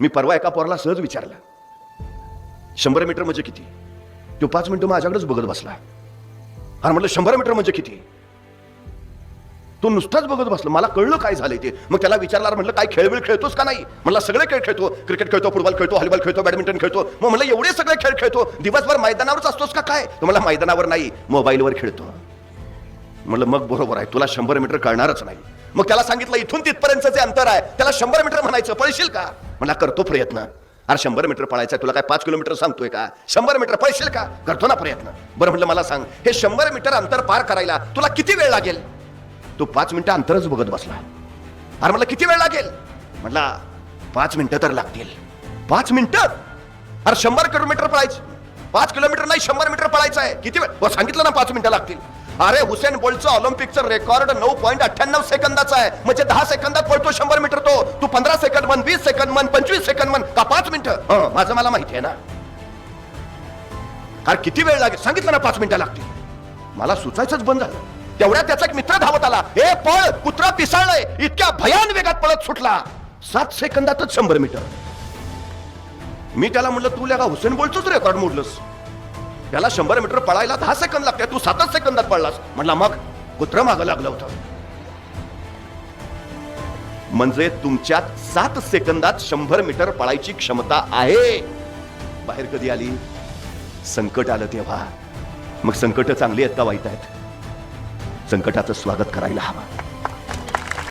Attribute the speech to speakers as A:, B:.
A: मी परवा एका पोराला सहज विचारलं. शंभर मीटर म्हणजे किती? तो पाच मिनिटं माझ्याकडेच बघत बसला. अरे म्हटलं शंभर मीटर म्हणजे किती? तो नुसताच बघत बसला. मला कळलं काय झालंय ते. मग त्याला विचारणार म्हटलं काय खेळबिळ खेळतोस का नाही? म्हटलं सगळे खेळ खेळतो. क्रिकेट खेळतो फुटबॉल खेळतो हॉलीबॉल खेळतो बॅडमिंटन खेळतो. मग म्हटलं एवढे सगळे खेळ खेळतो? दिवसभर मैदानावरच असतोस का काय? तो मला मैदानावर नाही मोबाईलवर खेळतो. म्हटलं मग बरोबर आहे. तुला शंभर मीटर कळणारच नाही. मग त्याला सांगितलं इथून तिथपर्यंतचं जे अंतर आहे त्याला शंभर मीटर म्हणायचं. पळशील का? म्हणला करतो प्रयत्न. अरे शंभर मीटर पळायचं तुला काय पाच किलोमीटर सांगतोय का? शंभर मीटर पळशील का? करतो ना प्रयत्न. बरं म्हटलं मला सांग. हे शंभर मीटर अंतर पार करायला तुला किती वेळ लागेल? तो पाच मिनिटं अंतरच बघत बसला. अरे म्हटलं किती वेळ लागेल? म्हटला पाच मिनिटं तर लागतील. पाच मिनिटं? अरे शंभर किलोमीटर पळायचं. पाच किलोमीटर नाही शंभर मीटर पळायचं आहे. किती वेळ? हो, सांगितलं ना पाच मिनिटं लागतील. अरे हुसेन बोल्टचं ऑलिम्पिकचं रेकॉर्ड नऊ पॉईंट अठ्ठ्याण्णव सेकंदाचा आहे. म्हणजे दहा सेकंदात पळतो शंभर मीटर तो. तू पंधरा सेकंद म्हण वीस सेकंद म्हण पंचवीस सेकंद म्हण का पाच मिनिटं? माझं मला माहिती आहे ना. अरे किती वेळ लागेल? सांगितलं ना पाच मिनिटं लागतील. मला सुचायचंच बंद झालं. तेवढ्या त्याचा एक मित्र धावत आला. हे पळ कुत्रा पिसाळलाय. इतक्या भयान वेगात पळत सुटला. सात सेकंदातच शंभर मीटर. मी त्याला म्हणलं तू का हुसेन बोलतोच रेकॉर्ड मोडलंस. त्याला शंभर मीटर पळायला दहा सेकंद लागते तू सातच सेकंदात पळलास. म्हटला मग कुत्र मागं लागलं होतं. म्हणजे तुमच्यात सात सेकंदात शंभर मीटर पळायची क्षमता आहे. बाहेर कधी आली? संकट आलं तेव्हा. मग संकट चांगली आहेत का वाईट आहेत? संकटाचं स्वागत करायला हवं.